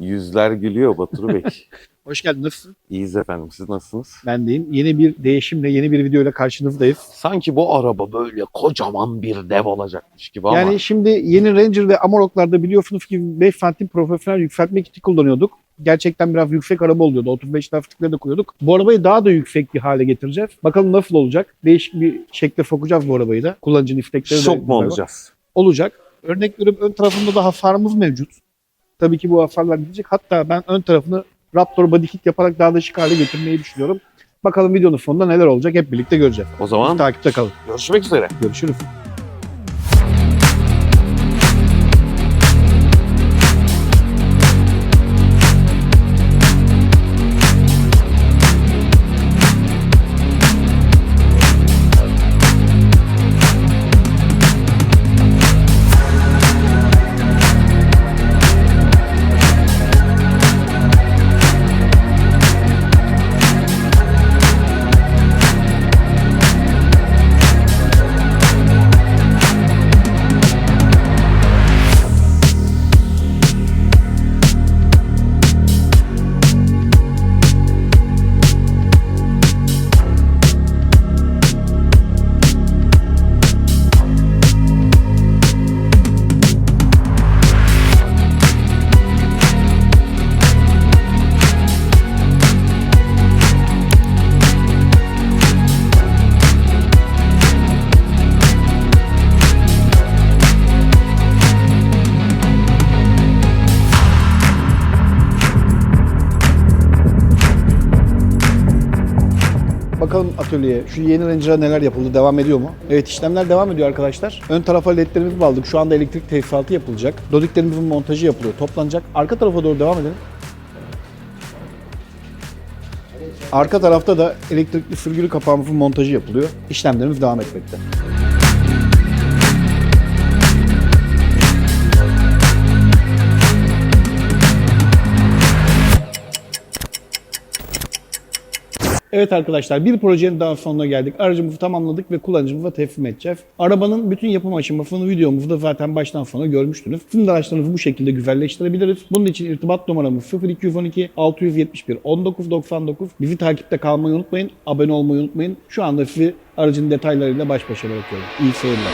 Yüzler gülüyor Batur Bey. Hoş geldin. Nasılsın? İyiyiz efendim. Siz nasılsınız? Ben deyim. Yeni bir değişimle, yeni bir videoyla karşınızdayız. Sanki bu araba böyle kocaman bir dev olacakmış gibi ama Yani şimdi yeni Ranger ve Amarok'larda biliyorsunuz ki 5 santim profesyonel yükseltme kiti kullanıyorduk. Gerçekten biraz yüksek araba oluyordu. 35 lastikleri de koyuyorduk. Bu arabayı daha da yüksek bir hale getireceğiz. Bakalım nasıl olacak? Değişik bir şekle sokacağız bu arabayı da. Kullanıcının istekleri de şok mu olacağız? olacak. Örnek veriyorum ön tarafında da hasarımız mevcut. Tabii ki bu hasarlar gidecek. Hatta ben ön tarafını Raptor body kit yaparak daha da şık hale getirmeyi düşünüyorum. Bakalım videonun sonunda neler olacak hep birlikte göreceğiz. O zaman Takipte kalın. görüşmek üzere. Görüşürüz. Bakalım atölyeye. Şu yeni Ranger'a neler yapıldı? Devam ediyor mu? Evet işlemler devam ediyor arkadaşlar. Ön tarafa ledlerimizi bağladık. Şu anda elektrik tesisatı yapılacak. Dodiklerimizin montajı yapılıyor. Toplanacak. Arka tarafa doğru devam edelim. Arka tarafta da elektrikli sürgülü kapağımızın montajı yapılıyor. İşlemlerimiz devam etmekte. Evet arkadaşlar bir projenin daha sonuna geldik. Aracımızı tamamladık ve kullanıcımıza teslim edeceğiz. Arabanın bütün yapım aşamasını videomuzda zaten baştan sona görmüştünüz. Sizin de bu şekilde güzelleştirebiliriz. Bunun için irtibat numaramız 0212 671 1999. Bizi takipte kalmayı unutmayın. Abone olmayı unutmayın. Şu anda sizi aracın detaylarıyla baş başa bırakıyorum. İyi seyirler.